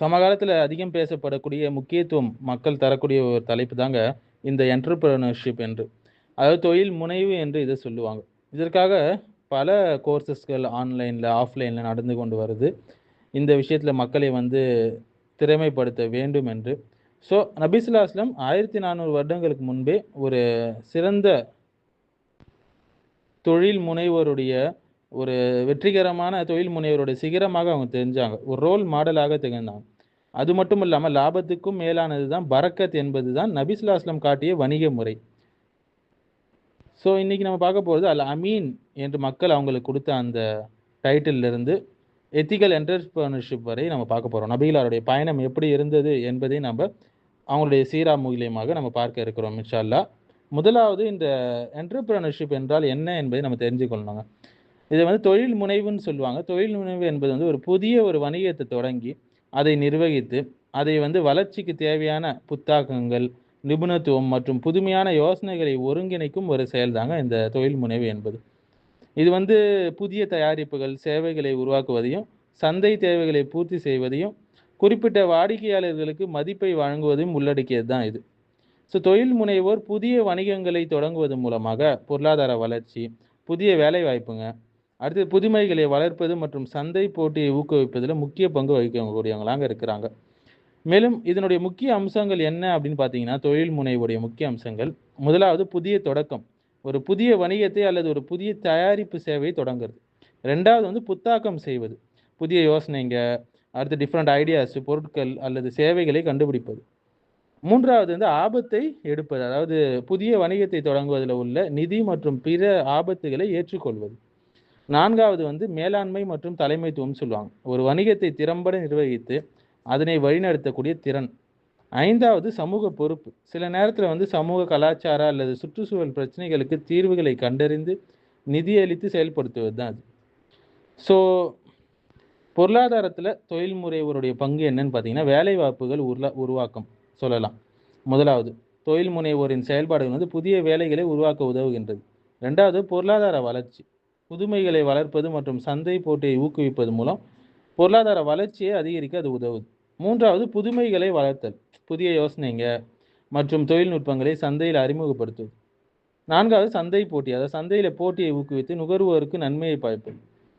சமகாலத்தில் அதிகம் பேசப்படக்கூடிய முக்கியத்துவம் மக்கள் தரக்கூடிய ஒரு தலைப்பு தாங்க இந்த என்டர்பிரனர்ஷிப் என்று. அதாவது தொழில் முனைவு என்று இதை சொல்லுவாங்க. இதற்காக பல கோர்சஸ்கள் ஆன்லைனில் ஆஃப்லைனில் நடந்து கொண்டு வருது. இந்த விஷயத்தில் மக்களை வந்து திறமைப்படுத்த வேண்டும் என்று. ஸோ நபிசுல்லா அஸ்லம் ஆயிரத்தி நானூறு வருடங்களுக்கு முன்பே ஒரு சிறந்த தொழில் முனைவோருடைய ஒரு வெற்றிகரமான தொழில் முனைவருடைய சிகரமாக அவங்க தெரிஞ்சாங்க. ஒரு ரோல் மாடலாக திகழ்ந்தாங்க. அது மட்டும் இல்லாமல் லாபத்துக்கும் மேலானது தான் பரக்கத் என்பது தான் நபிசுல்லா அஸ்லம் காட்டிய வணிக முறை. ஸோ இன்றைக்கி நம்ம பார்க்க போகிறது அல் அமீன் என்று மக்கள் அவங்களுக்கு கொடுத்த அந்த டைட்டிலிருந்து எத்திக்கல் என்டர்பிரனர்ஷிப் வரை நம்ம பார்க்க போகிறோம் நபிகளாருடைய பயணம் எப்படி இருந்தது என்பதை நம்ம அவங்களுடைய சீரா மூலியமாக நம்ம பார்க்க இருக்கிறோம் இன்ஷால்லா முதலாவது இந்த என்டர்பிரனர்ஷிப் என்றால் என்ன என்பதை நம்ம தெரிஞ்சுக்கொள்ளணுங்க. இதை வந்து தொழில் முனைவுன்னு சொல்லுவாங்க. தொழில் முனைவு என்பது வந்து ஒரு புதிய ஒரு வணிகத்தை தொடங்கி அதை நிர்வகித்து அதை வந்து வளர்ச்சிக்கு தேவையான புத்தாக்கங்கள் நிபுணத்துவம் மற்றும் புதுமையான யோசனைகளை ஒருங்கிணைக்கும் ஒரு செயல்தாங்க இந்த தொழில் முனைவு என்பது. இது வந்து புதிய தயாரிப்புகள் சேவைகளை உருவாக்குவதையும் சந்தை தேவைகளை பூர்த்தி செய்வதையும் குறிப்பிட்ட வாடிக்கையாளர்களுக்கு மதிப்பை வழங்குவதையும் உள்ளடக்கியது தான் இது. ஸோ தொழில் முனைவோர் புதிய வணிகங்களை தொடங்குவது மூலமாக பொருளாதார வளர்ச்சி புதிய வேலை வாய்ப்புங்க அடுத்து புதுமைகளை வளர்ப்பது மற்றும் சந்தை போட்டியை ஊக்குவிப்பதில் முக்கிய பங்கு வகிக்கக்கூடியவங்களாங்க இருக்கிறாங்க. மேலும் இதனுடைய முக்கிய அம்சங்கள் என்ன அப்படின்னு பார்த்தீங்கன்னா தொழில் முனைவுடைய முக்கிய அம்சங்கள். முதலாவது புதிய தொடக்கம். ஒரு புதிய வணிகத்தை அல்லது ஒரு புதிய தயாரிப்பு சேவையை தொடங்குறது. ரெண்டாவது வந்து புத்தாக்கம் செய்வது. புதிய யோசனைங்க அடுத்து டிஃப்ரெண்ட் ஐடியாஸ் பொருட்கள் அல்லது சேவைகளை கண்டுபிடிப்பது. மூன்றாவது வந்து ஆபத்தை எடுப்பது. அதாவது புதிய வணிகத்தை தொடங்குவதில் உள்ள நிதி மற்றும் பிற ஆபத்துகளை ஏற்றுக்கொள்வது. நான்காவது வந்து மேலாண்மை மற்றும் தலைமைத்துவம் சொல்லுவாங்க. ஒரு வணிகத்தை திறம்பட நிர்வகித்து அதனை வழிநடத்தக்கூடிய திறன். ஐந்தாவது சமூக பொறுப்பு. சில நேரத்தில் வந்து சமூக கலாச்சார அல்லது சுற்றுச்சூழல் பிரச்சனைகளுக்கு தீர்வுகளை கண்டறிந்து நிதியளித்து செயல்படுத்துவது தான் அது. ஸோ பொருளாதாரத்தில் தொழில்முனைவோருடைய பங்கு என்னன்னு பார்த்தீங்கன்னா வேலை வாய்ப்புகள் உருளா உருவாக்கம் சொல்லலாம். முதலாவது தொழில் முனைவோரின் செயல்பாடுகள் வந்து புதிய வேலைகளை உருவாக்க உதவுகின்றது. ரெண்டாவது பொருளாதார வளர்ச்சி. புதுமைகளை வளர்ப்பது மற்றும் சந்தை போட்டியை ஊக்குவிப்பது மூலம் பொருளாதார வளர்ச்சியை அதிகரிக்க அது உதவுது. மூன்றாவது புதுமைகளை வளர்த்தல். புதிய யோசனைங்க மற்றும் தொழில்நுட்பங்களை சந்தையில் அறிமுகப்படுத்துவது. நான்காவது சந்தை போட்டி. அதாவது சந்தையில் போட்டியை ஊக்குவித்து நுகர்வோருக்கு நன்மையை பாய்ப்பது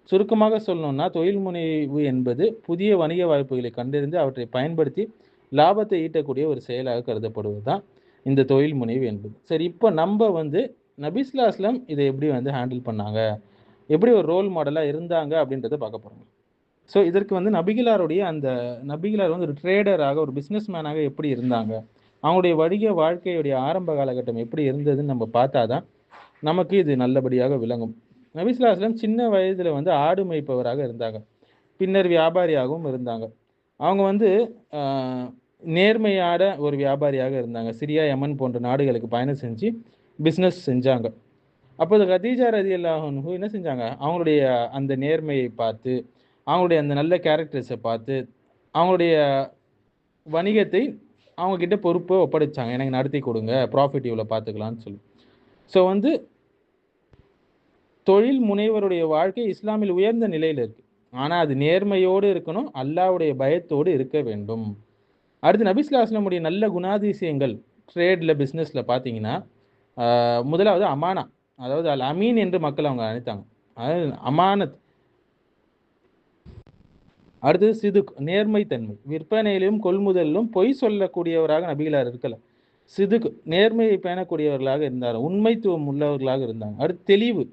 சுருக்கமாக சொல்லணும்னா தொழில் முனைவு என்பது புதிய வணிக வாய்ப்புகளை கண்டறிந்து அவற்றை பயன்படுத்தி லாபத்தை ஈட்டக்கூடிய ஒரு செயலாக கருதப்படுவது தான் இந்த தொழில் முனைவு என்பது. சரி இப்போ நம்ம வந்து நபிஸ்லாஸ்லம் இதை எப்படி வந்து ஹேண்டில் பண்ணாங்க? எப்படி ஒரு ரோல் மாடலாக இருந்தாங்க அப்படின்றத பார்க்க போகிறோம் ஸோ இதற்கு வந்து நபிகிலாருடைய அந்த நபிகிலார் வந்து ஒரு ட்ரேடராக ஒரு பிஸ்னஸ் மேனாக எப்படி இருந்தாங்க? அவங்களுடைய வணிக வாழ்க்கையுடைய ஆரம்ப காலகட்டம் எப்படி இருந்ததுன்னு நம்ம பார்த்தாதான் நமக்கு இது நல்லபடியாக விளங்கும். நபிஸ்லாஸ்லாம் சின்ன வயதில் வந்து ஆடு மேய்ப்பவராக இருந்தாங்க. பின்னர் வியாபாரியாகவும் இருந்தாங்க. அவங்க வந்து நேர்மையான ஒரு வியாபாரியாக இருந்தாங்க. சிரியா யமன் போன்ற நாடுகளுக்கு பயணம் செஞ்சு பிஸ்னஸ் செஞ்சாங்க. அப்போது கதீஜா ரதி அல்லாஹு என்ன செஞ்சாங்க? அவங்களுடைய அந்த நேர்மையை பார்த்து அவங்களுடைய அந்த நல்ல கேரக்டர்ஸை பார்த்து அவங்களுடைய வணிகத்தை அவங்கக்கிட்ட பொறுப்பை ஒப்படைச்சாங்க. எனக்கு நடத்தி கொடுங்க ப்ராஃபிட் இவ்வளோ பார்த்துக்கலான்னு சொல்லி. ஸோ வந்து தொழில் முனைவருடைய வாழ்க்கை இஸ்லாமில் உயர்ந்த நிலையில் இருக்கு. ஆனால் அது நேர்மையோடு இருக்கணும் அல்லாவுடைய பயத்தோடு இருக்க வேண்டும். அடுத்து நபிஸ்லாஸ்லமுடைய நல்ல குணாதிசயங்கள் ட்ரேடில் பிஸ்னஸில் பார்த்தீங்கன்னா முதலாவது அமானா. அதாவது அல் அமீன் என்று மக்கள் அவங்க அழைத்தாங்க. அதாவது அமானத். அடுத்தது சிதுக் நேர்மைத்தன்மை. விற்பனையிலும் கொள்முதலிலும் பொய் சொல்லக்கூடியவராக நபிகளார் இருக்கல. சிதுக் நேர்மையை பேணக்கூடியவர்களாக இருந்தார். உண்மைத்துவம் உள்ளவர்களாக இருந்தாங்க. அடுத்து தெளிவு.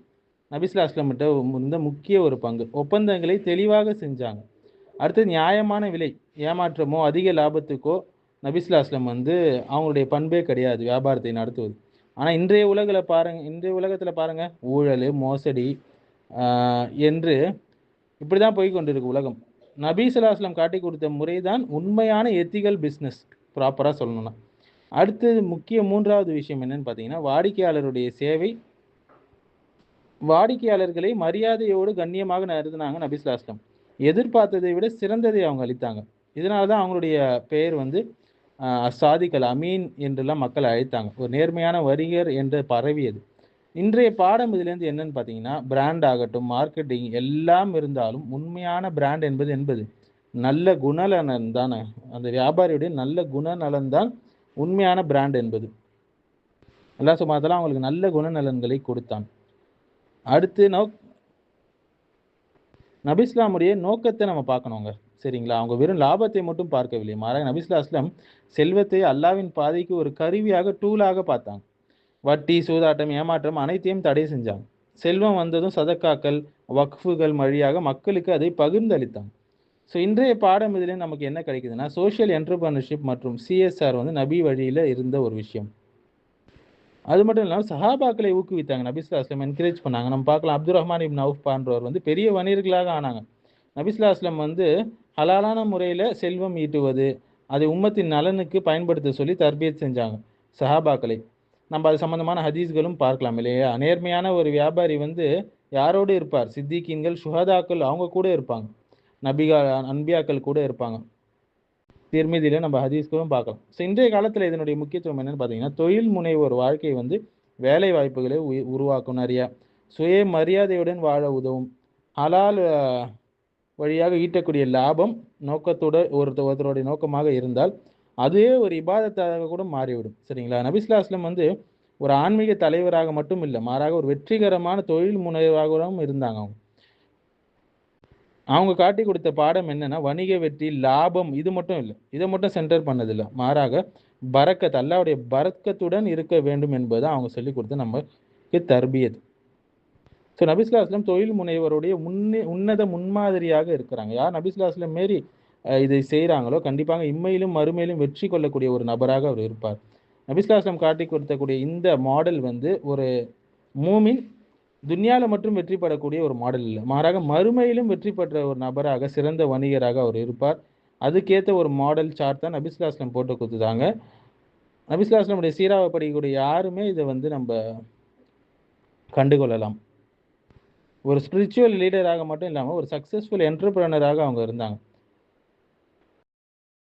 நபிஸ்லா அஸ்லம்கிட்ட இருந்த முக்கிய ஒரு பங்கு. ஒப்பந்தங்களை தெளிவாக செஞ்சாங்க. அடுத்து நியாயமான விலை. ஏமாற்றமோ அதிக லாபத்துக்கோ நபிஸ்லா அஸ்லம் வந்து அவங்களுடைய பண்பே கிடையாது. வியாபாரத்தை நடத்துவது. ஆனால் இன்றைய உலகில் பாருங்க இன்றைய உலகத்தில் பாருங்க ஊழல் மோசடி என்று இப்படி தான் போய் கொண்டிருக்கு உலகம். நபி சொல்லாஸ்லாம் காட்டி கொடுத்த முறை தான் உண்மையான எத்திக்கல் பிஸ்னஸ் ப்ராப்பராக சொல்லணும்னா. அடுத்தது முக்கிய மூன்றாவது விஷயம் என்னன்னு பார்த்தீங்கன்னா வாடிக்கையாளருடைய சேவை. வாடிக்கையாளர்களை மரியாதையோடு கண்ணியமாக நடத்தினாங்க நபிஸ்லாஸ்லம் எதிர்பார்த்ததை விட சிறந்ததை அவங்க அளித்தாங்க. இதனால தான் அவங்களுடைய பெயர் வந்து சாதிக்கல் அமீன் என்றெல்லாம் மக்கள் அழைத்தாங்க. ஒரு நேர்மையான வரிகர் என்று பரவியது. இன்றைய பாடம் இதுலேருந்து என்னன்னு பார்த்தீங்கன்னா பிராண்ட் ஆகட்டும் மார்க்கெட்டிங் எல்லாம் இருந்தாலும் உண்மையான பிராண்ட் என்பது என்பது. நல்ல குணநலன் தானே. அந்த வியாபாரியுடைய நல்ல குணநலன் தான் உண்மையான பிராண்ட் என்பது. அல்லாஹ் சுமாத்தலாம் அவங்களுக்கு நல்ல குணநலன்களை கொடுத்தான். அடுத்து நோ நபிஸ்லாமுடைய நோக்கத்தை நம்ம பார்க்கணுங்க. சரிங்களா? அவங்க வெறும் லாபத்தை மட்டும் பார்க்கவில்லை. மாறாக நபிஸ்லா அஸ்லம் செல்வத்தை அல்லாவின் பாதைக்கு ஒரு கருவியாக டூலாக பார்த்தாங்க. வட்டி சூதாட்டம் ஏமாற்றம் அனைத்தையும் தடை செஞ்சாங்க. செல்வம் வந்ததும் சதக்காக்கள் வக்ஃபுகள் வழியாக மக்களுக்கு அதை பகிர்ந்தளித்தாங்க ஸோ இன்றைய பாடம் இதில் நமக்கு என்ன கிடைக்குதுன்னா சோஷியல் என்டர்பிரனர்ஷிப் மற்றும் சிஎஸ்ஆர் வந்து நபி வழியில் இருந்த ஒரு விஷயம். அது மட்டும் இல்லாமல் சஹாபாக்களை ஊக்குவித்தாங்க. நபிஸ்லா அஸ்லம் என்கரேஜ் பண்ணாங்க. நம்ம பார்க்கலாம் அப்துல் ரஹ்மான் இப்னு அவுஃப் பான்றவர் வந்து பெரிய வணிகர்களாக ஆனாங்க. நபிஸ்லா அஸ்லம் வந்து ஹலாலான முறையில் செல்வம் ஈட்டுவது அதை உம்மத்தின் நலனுக்கு பயன்படுத்த சொல்லி தர்பியத் செஞ்சாங்க சஹாபாக்களை. நம்ம அது சம்மந்தமான ஹதீஸ்களும் பார்க்கலாம் இல்லையா? நேர்மையான ஒரு வியாபாரி வந்து யாரோடு இருப்பார்? சித்திகீன்கள் சுஹதாக்கள் அவங்க கூட இருப்பாங்க. நபிகா அன்பியாக்கள் கூட இருப்பாங்க. திருமதியில் நம்ம ஹதீஸ்களும் பார்க்கலாம். ஸோ இன்றைய காலத்தில் இதனுடைய முக்கியத்துவம் என்னென்னு பார்த்தீங்கன்னா தொழில் முனைவோர் வாழ்க்கை வந்து வேலை வாய்ப்புகளை உ- உருவாக்கும் நிறையா. சுய மரியாதையுடன் வாழ உதவும். ஹலால் வழியாக ஈட்டக்கூடிய லாபம் நோக்கத்தோட ஒருத்தர் ஒருத்தருடைய நோக்கமாக இருந்தால் அதுவே ஒரு இபாதத்தாக கூட மாறிவிடும். சரிங்களா? நபிஸ்லா அஸ்லம் வந்து ஒரு ஆன்மீக தலைவராக மட்டும் இல்லை மாறாக ஒரு வெற்றிகரமான தொழில் முனைவராகவும் இருந்தாங்க அவங்க. அவங்க காட்டி கொடுத்த பாடம் என்னன்னா வணிக வெற்றி லாபம் இது மட்டும் இல்லை இதை மட்டும் சென்டர் பண்ணதில்லை. மாறாக பறக்கத் அல்லாவுடைய பறக்கத்துடன் இருக்க வேண்டும் என்பதை அவங்க சொல்லி கொடுத்து நமக்கு தர்பியது. ஸோ நபிஸ்லா அஸ்லம் தொழில் முனைவருடைய முன்னே உன்னத முன்மாதிரியாக இருக்கிறாங்க. யார் நபிஸ்லா அஸ்லம் மாரி இதை செய்கிறாங்களோ கண்டிப்பாக இம்மையிலும் மறுமையிலும் வெற்றி கொள்ளக்கூடிய ஒரு நபராக அவர் இருப்பார். நபிஸ்லா அஸ்லம் காட்டி கொடுத்தக்கூடிய இந்த மாடல் வந்து ஒரு மூமின் துன்யால மட்டும் வெற்றி பெறக்கூடிய ஒரு மாடல் இல்லை. மாறாக மறுமையிலும் வெற்றி பெற்ற ஒரு நபராக சிறந்த வணிகராக அவர் இருப்பார். அதுக்கேற்ற ஒரு மாடல் சார்ட் தான் நபிஸ்லா அஸ்லம் போட்டு கொடுத்துதாங்க நபிஸ்லா அஸ்லமுடைய சீராவை படிக்கக்கூடிய யாருமே இதை வந்து நம்ம கண்டுகொள்ளலாம். ஒரு ஸ்பிரிச்சுவல் லீடராக மட்டும் இல்லாமல் ஒரு சக்ஸஸ்ஃபுல் என்டர்பிரனராக அவங்க இருந்தாங்க.